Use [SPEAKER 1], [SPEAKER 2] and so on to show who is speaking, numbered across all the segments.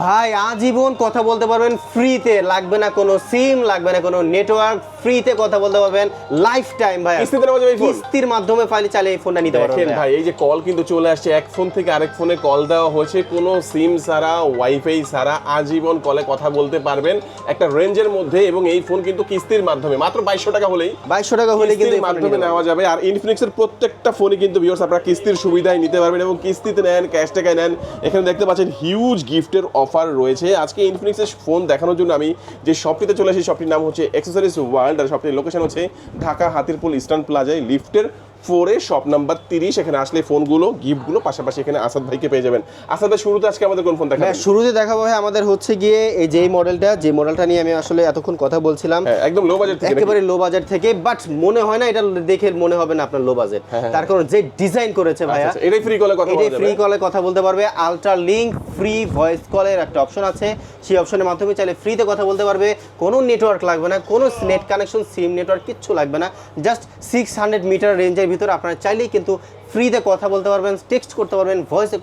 [SPEAKER 1] ভাই আজীবন কথা বলতে পারবেন ফ্রিতে লাগবে না কোনো সিম লাগবে না কোনো নেটওয়ার্ক ফ্রিতে কথা বলতে পারবেন। লাইফ টাইম ভাই
[SPEAKER 2] কিস্তিতে নেওয়া যাবে?
[SPEAKER 1] কিস্তির মাধ্যমে ফাইলে চালিয়ে এই ফোনটা নিতে পারবেন ভাই।
[SPEAKER 2] এই যে কল কিন্তু চলে আসছে। এক ফোন থেকে আরেক ফোনে কল দেওয়া হয়েছে। কোনো সিম সারা ওয়াইফাই সারা আজীবন কলে কথা বলতে পারবেন। একটা রেঞ্জের মধ্যে এবং এই ফোন কিন্তু কিস্তির মাধ্যমে। মাত্র বাইশশো টাকা হলেই
[SPEAKER 1] বাইশশো টাকা হলে কিন্তু এই
[SPEAKER 2] মাধ্যমে নেওয়া যাবে। আর ইনফিনিক্সের প্রত্যেকটা ফোনে কিন্তু ভিউয়ার্স আপনারা কিস্তির সুবিধাই নিতে পারবেন এবং কিস্তিতে নেন ক্যাশ টাকায় নেন। এখানে দেখতে পাচ্ছেন হিউজ গিফটের অফার রয়েছে। আজকে ইনফিনিক্সের ফোন দেখানোর জন্য আমি যে শপটিতে চলে আসি শপটির নাম হচ্ছে এক্সেসরিজ ওয়ার্ল্ড আর শপটির লোকেশন হচ্ছে ঢাকা হাতিরপুল ইস্টার্ন প্লাজায় লিফটের ফোরে শপ নাম্বার তিরিশ এখানে আসলে ফোনগুলো গিফটগুলো পাশাপাশি এখানে আসাদ ভাইকে পেয়ে যাবেন। আসাদ ভাই শুরুতে আজকে আমাদের কোন ফোন
[SPEAKER 1] হ্যাঁ শুরুতে দেখাবো ভাই আমাদের হচ্ছে গিয়ে এই যে মডেলটা যে মডেলটা নিয়ে আমি আসলে এতক্ষণ কথা বলছিলাম
[SPEAKER 2] হ্যাঁ একদম লো বাজেট থেকে
[SPEAKER 1] একেবারে লো বাজেট থেকে বাট মনে হয় না এটা দেখে মনে হবে না আপনার লো বাজেট তার কারণ যে ডিজাইন করেছে
[SPEAKER 2] আচ্ছা,
[SPEAKER 1] ভাইয়া
[SPEAKER 2] আচ্ছা, এটাই ফ্রি কলে কথা
[SPEAKER 1] এটাই ফ্রি কলে কথা বলতে পারবে। আলট্রা লিঙ্ক ফ্রি ভয়েস কলের একটা অপশন আছে। সেই অপশনের মাধ্যমে চাইলে ফ্রিতে কথা বলতে পারবে। কোনো নেটওয়ার্ক লাগবে না কোনো নেট কানেকশন সিম নেটওয়ার্ক কিচ্ছু লাগবে না। জাস্ট সিক্স হান্ড্রেড মিটার রেঞ্জের ভিতরে আপনারা চাইলেই কিন্তু ফ্রিতে কথা বলতে পারবেন টেক্সট করতে পারবেন ভয়েসে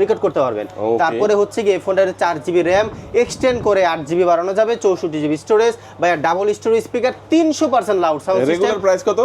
[SPEAKER 1] রেকর্ড করতে পারবেন। তারপরে হচ্ছে কি এই ফোনটার চার জিবি র্যাম এক্সটেন্ড করে আট জিবি বাড়ানো যাবে চৌষট্টি জিবি স্টোরেজ বা ডাবল স্টোরেজ স্পিকার তিনশো percent loud sound
[SPEAKER 2] regular price কত?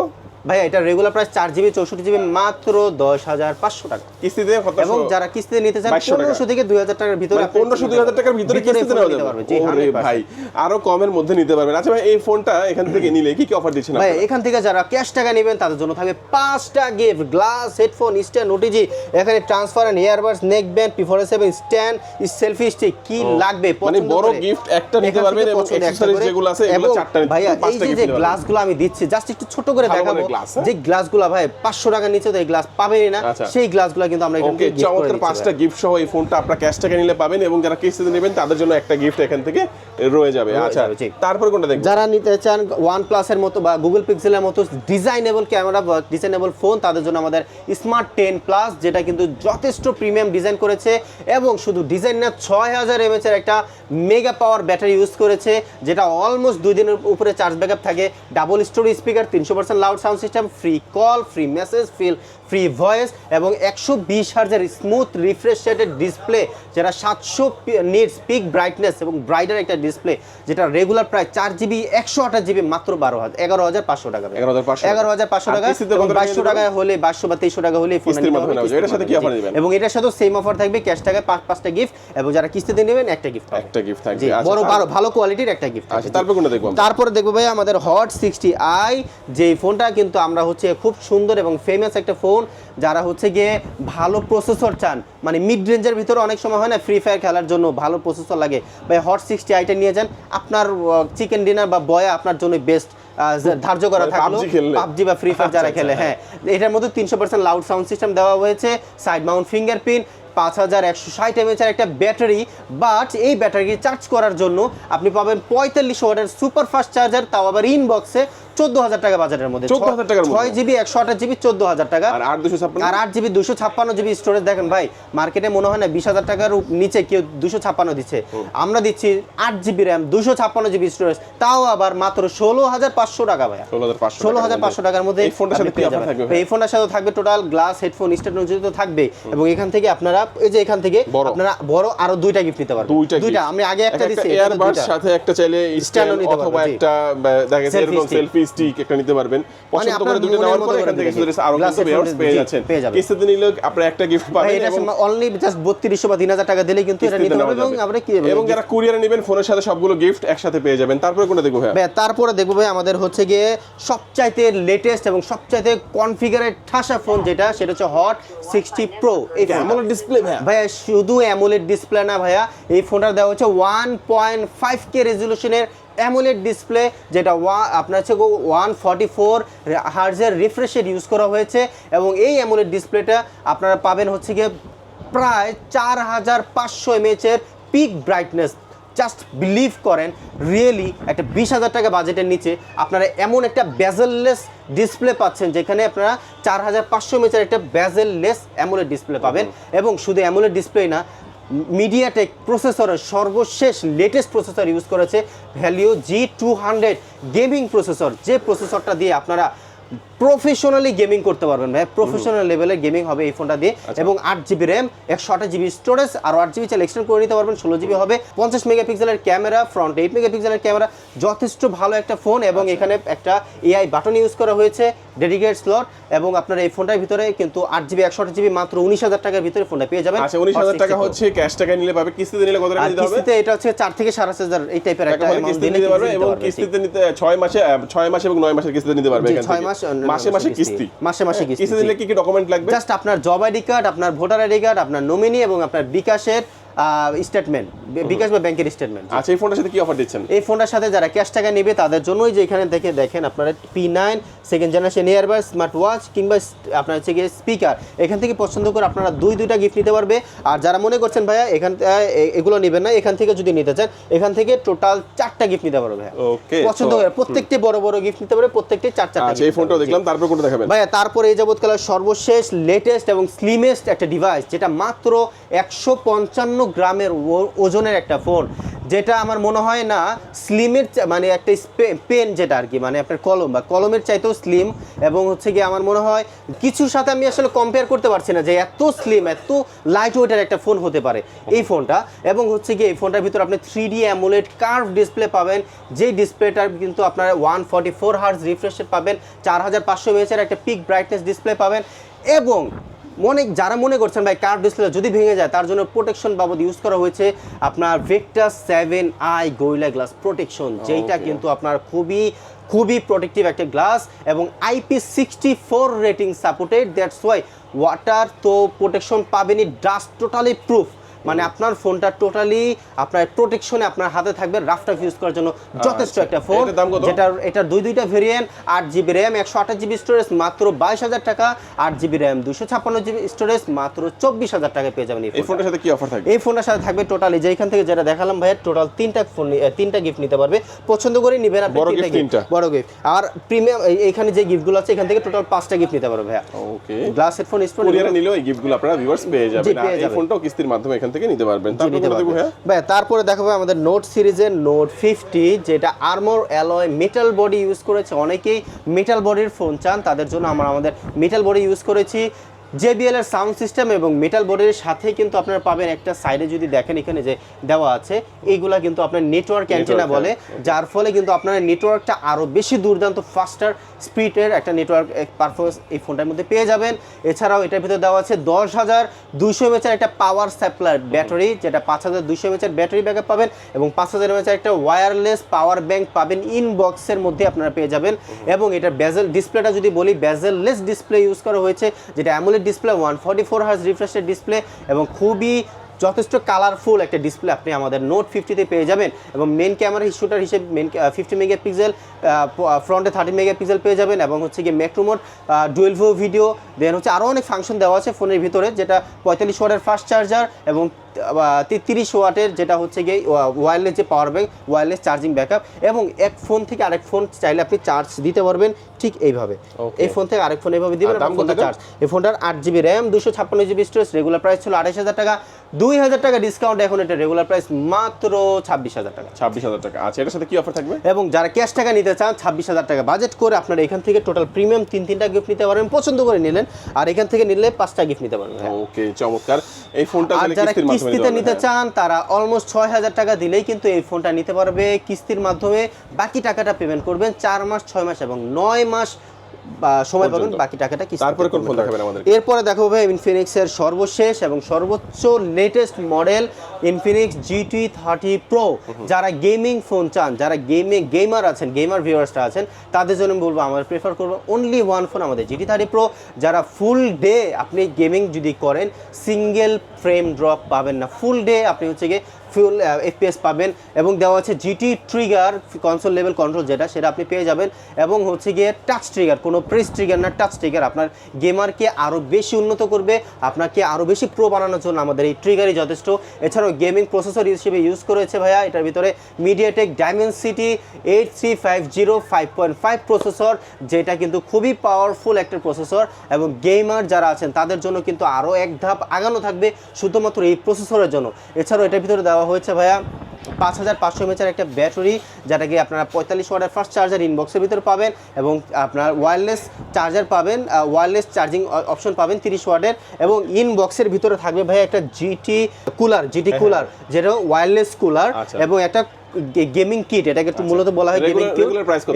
[SPEAKER 1] ভাই এটা রেগুলার প্রাইস চার জিবি চৌষট্টি জিবি মাত্র দশ হাজার পাঁচশো টাকা।
[SPEAKER 2] কিস্তিতে কত
[SPEAKER 1] এবং যারা কিস্তিতে নিতে চান
[SPEAKER 2] 2200
[SPEAKER 1] পনেরোশো থেকে দুই হাজার টাকার ভিতরে আপনি
[SPEAKER 2] পনেরোশো দুই হাজার টাকার ভিতরে কিস্তিতে নেওয়া যাবে।
[SPEAKER 1] জি,
[SPEAKER 2] ওরে
[SPEAKER 1] 100%
[SPEAKER 2] ভাই আরও কমের মধ্যে নিতে পারবেন। আচ্ছা ভাই এই ফোনটা এখান থেকে নিলে কি কি অফার দিচ্ছেন
[SPEAKER 1] ভাই এখান থেকে যারা ক্যাশ টাকা নেবেন তাদের জন্য থাকবে পাঁচটা gift glass headphone stand OTG এখানে transfer and earbuds neck band পিফোরে seven stand selfie stick কি লাগবে
[SPEAKER 2] মানে বড় গিফট একটা নিতে পারবেন এবং
[SPEAKER 1] করে।
[SPEAKER 2] যেগুলো আছে এগুলো চারটা
[SPEAKER 1] ভাইয়া এই যে। গ্লাসগুলো আমি দিচ্ছি জাস্ট একটু ছোট করে দেখাবো।
[SPEAKER 2] Glass, হ্যাঁ?
[SPEAKER 1] যে গ্লাসগুলো ভাই পাঁচশো টাকার নিচে তো এই গ্লাস পাবেনই না।
[SPEAKER 2] আচ্ছা।
[SPEAKER 1] সেই গ্লাসগুলো কিন্তু আমরা এখান থেকে
[SPEAKER 2] চমৎকার পাঁচটা গিফট সহ এই ফোনটা আপনারা ক্যাশ টাকা নিলে পাবেন এবং যারা কিস্তিতে নেবেন তাদের জন্য একটা গিফট এখান থেকে রয়ে যাবে। আচ্ছা তারপর কোনটা দেখবেন
[SPEAKER 1] যারা নিতে চান ওয়ান প্লাসের মতো বা গুগল পিক্সেলের মতো ডিজাইনেবল ক্যামেরা বা ডিজাইনেবল ফোন তাদের জন্য আমাদের স্মার্ট টেন প্লাস যেটা কিন্তু যথেষ্ট প্রিমিয়াম ডিজাইন করেছে এবং শুধু ডিজাইন না ছয় হাজার এমএচ এর একটা মেগা পাওয়ার ব্যাটারি ইউজ করেছে যেটা অলমোস্ট দুই দিনের উপরে চার্জ ব্যাকআপ থাকে। ডাবল স্টোরি স্পিকার তিনশো percent loud sound system free call free message feel free voice এবং একশো বিশ হার্জের স্মুথ রিফ্রেশ রেটেড ডিসপ্লে যেটা সাতশো নিটস পিক ব্রাইটনেস এবং ব্রাইটার একটা ডিসপ্লে যেটা রেগুলার প্রায় চার জিবি একশো আঠাশ জিবি মাত্র বারো হাজার এগারো হাজার পাঁচশো টাকা এগারো হাজার পাঁচশো টাকা। বাইশশো টাকা হলে বাইশশো বা তেইশশো টাকা হলে
[SPEAKER 2] এটার সাথে?
[SPEAKER 1] এবং এটার সাথেও সেম অফার থাকবে ক্যাশ টাকায় পাঁচ পাঁচটা গিফট এবং যারা কিস্তিতে নেবেন একটা গিফট
[SPEAKER 2] একটা gift থাকবে। আচ্ছা,
[SPEAKER 1] বড় ভালো ভালো কোয়ালিটির একটা গিফট
[SPEAKER 2] আচ্ছা তারপর কোনটা দেখব?
[SPEAKER 1] তারপরে দেখব ভাই আমাদের হট সিক্সটি আই যে ফোনটা কিন্তু আমরা হচ্ছে খুব সুন্দর এবং ফেমাস একটা ফোন যারা হচ্ছে গিয়ে ভালো প্রসেসর চান মানে মিড রেঞ্জের ভিতরে অনেক সময় হয় না ফ্রি ফায়ার খেলার জন্য ভালো প্রসেসর লাগে। ভাই হট সিক্সটি আইটা নিয়ে যান আপনার চিকেন ডিনার বা বয়া আপনার জন্য বেস্ট ধার্য করা থাকল। পাবজি বা ফ্রি ফায়ার যারা
[SPEAKER 2] আচ্ছা,
[SPEAKER 1] খেলে
[SPEAKER 2] আচ্ছা,
[SPEAKER 1] হ্যাঁ। এটার মধ্যে তিনশো পার্সেন্ট লাউড সাউন্ড সিস্টেম দেওয়া হয়েছে সাইড মাউন্ট ফিঙ্গারপ্রিন্ট পাঁচ হাজার একশো ষাট এমএচের একটা ব্যাটারি বাট এই ব্যাটারি চার্জ করার জন্য আপনি পাবেন পঁয়তাল্লিশ ওয়াটের সুপার ফাস্ট চার্জার তাও আবার ইনবক্সে চোদ্দ হাজার টাকা বাজারের মধ্যে।
[SPEAKER 2] 14,000 টাকার মধ্যে?
[SPEAKER 1] ছয় জিবি একশো আঠাশ জিবি চোদ্দ হাজার টাকা।
[SPEAKER 2] আর আট দুশো ছাপ্পান্ন?
[SPEAKER 1] আর আট জিবি দুশো ছাপ্পান্ন জিবি স্টোরেজ দেখেন ভাই মার্কেটে মনে হয় না বিশ হাজার টাকার নিচে কেউ দুশো ছাপ্পান্ন দিচ্ছে। আমরা দিচ্ছি আট জিবি র্যাম দুশো ছাপ্পান্ন জিবি স্টোরেজ তাও আবার মাত্র ষোলো হাজার পাঁচশো টাকা ভাইয়া।
[SPEAKER 2] ষোলো হাজার পাঁচশো
[SPEAKER 1] হাজার টাকার মধ্যে
[SPEAKER 2] এই ফোনটার সাথে থাকবে
[SPEAKER 1] টোটাল গ্লাস হেডফোন স্ট্যান্ড তো থাকবে এবং এখান থেকে আপনারা এই যে এখান থেকে আপনারা বড় আরও দুইটা গিফট নিতে পারবেন।
[SPEAKER 2] দুইটা
[SPEAKER 1] আমি আগে একটা দিচ্ছি
[SPEAKER 2] এয়ারবাড সাথে একটা চাইলে স্ট্যান্ড অথবা একটা দেখা এরকম সেলফি স্টিক একটা নিতে পারবেন। পছন্দ
[SPEAKER 1] মানে
[SPEAKER 2] করে দুটো নেওয়ার পরে এখান থেকে সুন্দর আরও
[SPEAKER 1] headphone
[SPEAKER 2] viewers পেয়ে যাচ্ছেন। কিস্তিতে নিলে আপনারা একটা গিফট পাবেন
[SPEAKER 1] এটা
[SPEAKER 2] এবং
[SPEAKER 1] অনলি জাস্ট বত্রিশশো বা তিন হাজার টাকা দিলে কিন্তু এটা নিতে পারবেন এবং। আমরা কি
[SPEAKER 2] এবং যারা কুরিয়ারে নেবেন ফোনের সাথে সবগুলো গিফট একসাথে পেয়ে যাবেন। তারপরে কোনটা দেখব
[SPEAKER 1] ভাই তারপরে দেখব ভাই আমাদের হচ্ছে গিয়ে সবচাইতে লেটেস্ট এবং সবচাইতে কনফিগারেড ঠাসা ফোন যেটা সেটা হচ্ছে হট সিক্সটি প্রো এই
[SPEAKER 2] AMOLED display ভাইয়া?
[SPEAKER 1] ভাইয়া শুধু অ্যামোলেড ডিসপ্লে না ভাইয়া এই ফোনটা দেওয়া হচ্ছে ওয়ান পয়েন্ট ফাইভ কে রেজলিউশনের অ্যামোলেড ডিসপ্লে যেটা ওয়া আপনার হচ্ছে ওয়ান ফর্টি ফোর হার্জের রিফ্রেশের ইউজ করা হয়েছে এবং এই অ্যামোলেড ডিসপ্লেটা আপনারা পাবেন হচ্ছে গিয়ে প্রায় চার হাজার পাঁচশো এমএচের পিক ব্রাইটনেস জাস্ট বিলিভ করেন রিয়েলি একটা বিশ হাজার টাকা বাজেটের নিচে আপনারা এমন একটা ব্যাজেললেস ডিসপ্লে পাচ্ছেন যেখানে আপনারা চার হাজার পাঁচশো এমএচের একটা ব্যাজেললেস অ্যামোলেড ডিসপ্লে পাবেন। এবং শুধু অ্যামোলেড ডিসপ্লে না মিডিয়াটেক প্রসেসরের সর্বশেষ লেটেস্ট প্রসেসর ইউজ করেছে Helio G two hundred gaming processor যে প্রসেসরটা দিয়ে আপনারা প্রফেশনালি গেমিং করতে পারবেন ভাই প্রফেশনাল লেভেলের গেমিং হবে এই ফোনটা দিয়ে।
[SPEAKER 2] আচ্ছা।
[SPEAKER 1] এবং আট জিবি র্যাম একশো আঠাশ জিবি স্টোরেজ আর আট জিবি চাইলে এক্সটেন্ড করে নিতে পারবেন ষোলো জিবি হবে। পঞ্চাশ মেগাপিক্সেলের ক্যামেরা ফ্রন্ট এইট মেগাপিক্সেলের ক্যামেরা যথেষ্ট ভালো একটা ফোন এবং
[SPEAKER 2] আচ্ছা।
[SPEAKER 1] এখানে একটা এআই বাটন ইউজ করা হয়েছে। ডেডিকেট স্লট এবং আপনার এই ফোনটার ভিতরে কিন্তু আট জিবি একশো আঠাশ জিবি মাত্র উনিশ হাজার টাকার ভিতরে ফোনটা পেয়ে যাবেন।
[SPEAKER 2] আচ্ছা উনিশ হাজার টাকা হচ্ছে ক্যাশ টাকা নিলে পাবে। কিস্তিতে নিলে কত টাকা দিতে হবে?
[SPEAKER 1] কিস্তিতে এটা হচ্ছে চার থেকে সাড়ে হাজার এই টাইপের একটা
[SPEAKER 2] কিস্তি নিতে পারবে এবং। কিস্তিতে নিতে ছয় মাসে ছয় মাসে এবং নয় মাসের কিস্তিতে নিতে পারবে
[SPEAKER 1] ছয় মাস,
[SPEAKER 2] মাসে মাসে
[SPEAKER 1] কিস্তি। মাসে মাসে কিস্তি,
[SPEAKER 2] কিস্তি। দিলে কি কি ডকুমেন্ট লাগবে?
[SPEAKER 1] জাস্ট আপনার জব আইডি কার্ড আপনার ভোটার আইডি কার্ড আপনার নমিনি এবং আপনার বিকাশের স্টেটমেন্ট বিকাশ বা ব্যাংকের স্টেটমেন্ট
[SPEAKER 2] আচ্ছা এই ফোনটার সাথে কি অফার দিচ্ছেন?
[SPEAKER 1] এই ফোনটার সাথে যারা ক্যাশ টাকা নেবে তাদের জন্যই যে এখানে দেখে দেখেন আপনারা P nine second generation earbuds smart watch কিংবা আপনার হচ্ছে গিয়ে স্পিকার এখান থেকে পছন্দ করে আপনারা দুই দুইটা গিফট নিতে পারবে। আর যারা মনে করছেন ভাইয়া এখান এগুলো নেবেন না এখান থেকে যদি নিতে চান এখান থেকে টোটাল চারটা গিফট নিতে পারবে
[SPEAKER 2] ওকে
[SPEAKER 1] পছন্দ করে প্রত্যেকটি বড় বড় গিফট নিতে পারবে প্রত্যেকটি চার চারটা
[SPEAKER 2] আচ্ছা এই ফোনটাও দেখলাম তারপর কোনটা দেখাবেন?
[SPEAKER 1] ভাইয়া তারপরে এই যাবৎকালের সর্বশেষ লেটেস্ট এবং স্লিমেস্ট একটা ডিভাইস যেটা মাত্র একশো পঞ্চান্ন গ্রামের ওজনের একটা ফোন যেটা আমার মনে হয় না স্লিমের মানে একটা পেন যেটা আর কি মানে আপনার কলম বা কলমের চাইতেও স্লিম এবং হচ্ছে গিয়ে আমার মনে হয় কিছুর সাথে আমি আসলে কম্পেয়ার করতে পারছি না যে এত স্লিম এত লাইট ওয়েটের একটা ফোন হতে পারে এই ফোনটা এবং হচ্ছে গিয়ে এই ফোনটার ভিতরে আপনি three D AMOLED curve display পাবেন, যেই ডিসপ্লেটার কিন্তু আপনার ওয়ান ফর্টি ফোর হার্স রিফ্রেশের পাবেন, চার হাজার পাঁচশো একটা পিক ব্রাইটনেস ডিসপ্লে পাবেন এবং মনে যারা মনে করছেন ভাই কার ডিসপ্লে যদি ভেঙে যায় তার জন্য প্রোটেকশন বাবদ ইউজ করা হয়েছে আপনার Victus seven i Gorilla glass protection যেইটা কিন্তু আপনার খুবই খুবই প্রোটেক্টিভ একটা গ্লাস এবং IP sixty four rating supported that's why water তো প্রোটেকশন পাবেনি ডাস্ট টোটালি প্রুফ মানে আপনার ফোনটা টোটালি আপনার প্রোটেকশনে আপনার হাতে থাকবে রাফ টাফ ইউজ করার জন্য যথেষ্ট
[SPEAKER 2] আচ্ছা।
[SPEAKER 1] একটা ফোন
[SPEAKER 2] দাম
[SPEAKER 1] এটা দুই দুইটা ভেরিয়েন্ট আট জিবি র্যাম একশো আঠাশ জিবি স্টোরেজ মাত্র বাইশ হাজার টাকা। আট জিবি র্যাম দুশো ছাপ্পান্ন জিবি স্টোরেজ মাত্র চব্বিশ হাজার টাকা পেয়ে যাবেন এই
[SPEAKER 2] ফোনটার সাথে কি অফার থাকবে?
[SPEAKER 1] এই ফোনটার সাথে থাকবে টোটালি যেখান থেকে যেটা দেখালাম ভাইয়া টোটাল তিনটা ফোন তিনটা গিফট নিতে পারবে। পছন্দ করে নিবেন আপনি
[SPEAKER 2] বড়।
[SPEAKER 1] তিনটা? বড় গিফট আর প্রিমিয়াম এখানে যে গিফটগুলো আছে এখান থেকে টোটাল পাঁচটা গিফট নিতে পারবে ভাইয়া।
[SPEAKER 2] ওকে
[SPEAKER 1] গ্লাস হেডফোন
[SPEAKER 2] কুরিয়ারে নিলেও এই গিফটগুলো আপনারা ভিউয়ার্স পেয়ে যাবেন। আর এই ফোনটাও কিস্তির মাধ্যমে এখান থেকে নিতে পারবেন। তারপর হ্যাঁ।
[SPEAKER 1] ভাই তারপরে দেখাবো আমাদের নোট সিরিজের নোট ফিফটি যেটা armour alloy metal body use করেছে। অনেকেই মেটাল বডির ফোন চান তাদের জন্য আমরা আমাদের মেটাল বডি ইউজ করেছি। JBL এর সাউন্ড সিস্টেম এবং মেটাল বডির সাথে কিন্তু আপনারা পাবেন একটা সাইডে যদি দেখেন এখানে যে দেওয়া আছে এইগুলা কিন্তু আপনার নেটওয়ার্ক অ্যান্টেনা বলে যার ফলে কিন্তু আপনার নেটওয়ার্কটা আরও বেশি দুর্দান্ত ফাস্টার স্পিডের একটা নেটওয়ার্ক পারফরমেন্স এই ফোনটার মধ্যে পেয়ে যাবেন। এছাড়াও এটার ভিতরে দেওয়া আছে দশ হাজার দুইশো এমএচের একটা পাওয়ার সাপ্লাই ব্যাটারি যেটা পাঁচ হাজার দুইশো এমএচের ব্যাটারি ব্যাকআপ পাবেন এবং পাঁচ হাজার এমএচের একটা ওয়্যারলেস পাওয়ার ব্যাংক পাবেন ইনবক্সের মধ্যে আপনারা পেয়ে যাবেন। এবং এটা বেজেল ডিসপ্লেটা যদি বলি বেজেললেস ডিসপ্লে ইউজ করা হয়েছে যেটা AMOLED display one forty four hertz রিফ্রেশের display এবং খুবই যথেষ্ট কালারফুল একটা ডিসপ্লে আপনি আমাদের নোট ফিফটিতে পেয়ে যাবেন এবং মেন ক্যামেরা শুটার হিসেবে মেন ফিফটি মেগা পিক্সেল ফ্রন্টে থার্টি মেগা পিক্সেল পেয়ে যাবেন এবং হচ্ছে গিয়ে মেট্রোমোড ডুয়েল ভিউ ভিডিও দেন হচ্ছে আরও অনেক ফাংশন দেওয়া আছে ফোনের ভিতরে, যেটা পঁয়তাল্লিশ ওয়াটের ফাস্ট চার্জার এবং তিরিশ ওয়াটের যেটা হচ্ছে গিয়ে ওয়্যারলেস যে power bank wireless charging backup এবং এক ফোন থেকে আরেক ফোন চাইলে আপনি চার্জ দিতে পারবেন ঠিক এইভাবে। এই ফোন থেকে আরেক ফোন এইভাবে দিবেন ফোনটা চার্জ এই ফোনটার আট জিবি র্যাম দুশো ছাপ্পান্ন জিবি স্টোরেজ রেগুলার প্রাইস ছিল আড়াইশ হাজার টাকা। দুই হাজার টাকা ডিসকাউন্ট এখন এটা রেগুলার প্রাইস মাত্র ছাব্বিশ হাজার টাকা।
[SPEAKER 2] ছাব্বিশ হাজার টাকা। আচ্ছা এটার সাথে কি অফার থাকবে?
[SPEAKER 1] এবং যারা ক্যাশ টাকা নিতে চান ছাব্বিশ হাজার টাকা বাজেট করে আপনারা এখান থেকে টোটাল প্রিমিয়াম তিন তিনটা গিফট নিতে পারবেন পছন্দ করে নিলেন। আর এখান থেকে নিলে পাঁচটা গিফট নিতে পারবেন।
[SPEAKER 2] ওকে চমৎকার। এই ফোনটা
[SPEAKER 1] যারা কিস্তিতে
[SPEAKER 2] নিতে
[SPEAKER 1] নিতে চান তারা অলমোস্ট ছয় হাজার টাকা দিলেই কিন্তু এই ফোনটা নিতে পারবে। কিস্তির মাধ্যমে বাকি টাকাটা পেমেন্ট করবেন চার মাস ছয় মাস এবং নয় মাস সময় পাবেন বাকি টাকাটা কিস্তিতে
[SPEAKER 2] তারপরে কোন ফোন দেখাবেন আমাদের
[SPEAKER 1] এরপরে দেখো ভাই ইনফিনিক্স এর সর্বশেষ এবং সর্বোচ্চ latest model Infinix GT thirty pro যারা গেমিং ফোন চান যারা গেমে গেমার আছেন গেমার ভিউয়ার্সরা আছেন তাদের জন্য বলব আমরা প্রেফার করব অনলি ওয়ান ফোন আমাদের জিটি থার্টি প্রো যারা ফুল ডে আপনি গেমিং যদি করেন সিঙ্গেল ফ্রেম ড্রপ পাবেন না। ফুল ডে আপনি হচ্ছে গিয়ে ফুল এফপিএস পাবেন এবং দেওয়া আছে GT trigger console level control যেটা, সেটা আপনি পেয়ে যাবেন। এবং হচ্ছে গিয়ে টাচ ট্রিগার কোনো প্রেস ট্রিগার না টাচ ট্রিগার আপনার গেমারকে আরও বেশি উন্নত করবে, আপনাকে আরও বেশি প্রো বানানোর জন্য আমাদের এই ট্রিগারই যথেষ্ট। এছাড়াও গেমিং প্রসেসর হিসেবে ইউজ করেছে ভাইয়া, এটার ভিতরে MediaTek Dimensity eight three five zero five point five processor যেটা কিন্তু খুবই পাওয়ারফুল একটা প্রসেসর এবং গেমার যারা আছেন, তাদের জন্য কিন্তু আরও এক ধাপ আগানো থাকবে শুধুমাত্র এই প্রসেসরের জন্য। এছাড়াও এটার ভিতরে দেওয়া হয়েছে ভাইয়া পাঁচ হাজার পাঁচশো এমএচের একটা ব্যাটারি যেটাকে আপনারা পঁয়তাল্লিশ ওয়াটের ফার্স্ট চার্জার ইনবক্সের ভিতরে পাবেন এবং আপনার ওয়্যারলেস চার্জার পাবেন ওয়্যারলেস চার্জিং অপশন পাবেন তিরিশ ওয়াটের এবং ইনবক্সের ভিতরে থাকবে ভাই একটা জিটি কুলার জিটি কুলার যেটা ওয়্যারলেস কুলার
[SPEAKER 2] আচ্ছা।
[SPEAKER 1] এবং একটা গেমিং কিট এটাকে একটু মূলত বলা হয় গেমিং কিট।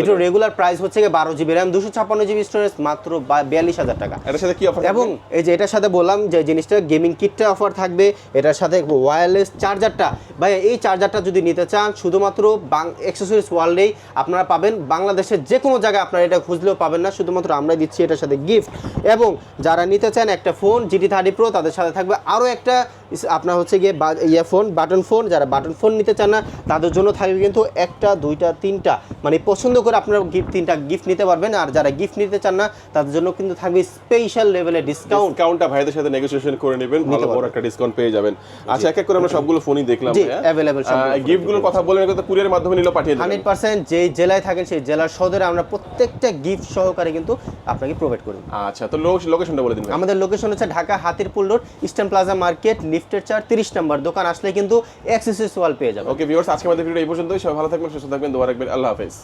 [SPEAKER 1] এটা রেগুলার প্রাইস হচ্ছে গিয়ে বারো জিবি র্যাম দুশো ছাপ্পান্ন জিবি স্টোরেজ মাত্র বিয়াল্লিশ হাজার টাকা।
[SPEAKER 2] এটার সাথে কি অফার
[SPEAKER 1] এবং এই যে এটার সাথে বললাম যে জিনিসটা গেমিং কিটটা অফার থাকবে এটার সাথে ওয়্যারলেস চার্জারটা ভাই এই চার্জারটা যদি নিতে চান শুধুমাত্র বাং অ্যাক্সেসরিজ ওয়ার্ল্ডেই আপনারা পাবেন। বাংলাদেশের যে কোনো জায়গায় আপনারা এটা খুঁজলেও পাবেন না। শুধুমাত্র আমরা দিচ্ছি এটার সাথে গিফট এবং যারা নিতে চান একটা ফোন জিটি থার্টি প্রো তাদের সাথে থাকবে আরও একটা আপনার হচ্ছে গিয়ে ইয়ে ফোন বাটন ফোন যারা বাটন ফোন নিতে চান না তাদের জন্য থাকবে কিন্তু একটা দুইটা তিনটা। মানে পছন্দ করে আপনারা গিফট তিনটা গিফট নিতে পারবেন। আর যারা গিফট নিতে চান না তাদের জন্য কিন্তু থাকবে স্পেশাল লেভেলের ডিসকাউন্ট
[SPEAKER 2] ডিসকাউন্টটা ভাইদের সাথে নেগোসিয়েশন করে নেবেন ভালো বড় একটা ডিসকাউন্ট পেয়ে যাবেন। আচ্ছা এক এক করে আমরা সবগুলো ফোনই দেখলাম
[SPEAKER 1] সবগুলো phone
[SPEAKER 2] কথা বলে কথা কুরিয়ারের মাধ্যমে নিলেও পাঠিয়ে দেবেন
[SPEAKER 1] হান্ড্রেড পার্সেন্ট যেই জেলায় থাকেন সেই জেলার সদরে আমরা প্রত্যেকটা গিফট সহকারে কিন্তু আপনাকে প্রোভাইড করি
[SPEAKER 2] আচ্ছা তো লোকেশনটা বলে দিন
[SPEAKER 1] আমাদের লোকেশন হচ্ছে Dhaka Hatirpul road Eastern Plaza market লিফটের চার তিরিশ নম্বর। দোকান আসলে কিন্তু এক্সেসরিজ ওয়াল পেয়ে যাবেন।
[SPEAKER 2] ওকে ভিউয়ার্স আজকে আমাদের ভিডিও এই পর্যন্তই। সবাই ভালো থাকবেন সুস্থ থাকবেন। দোয়া রাখবেন। আল্লাহ হাফেজ।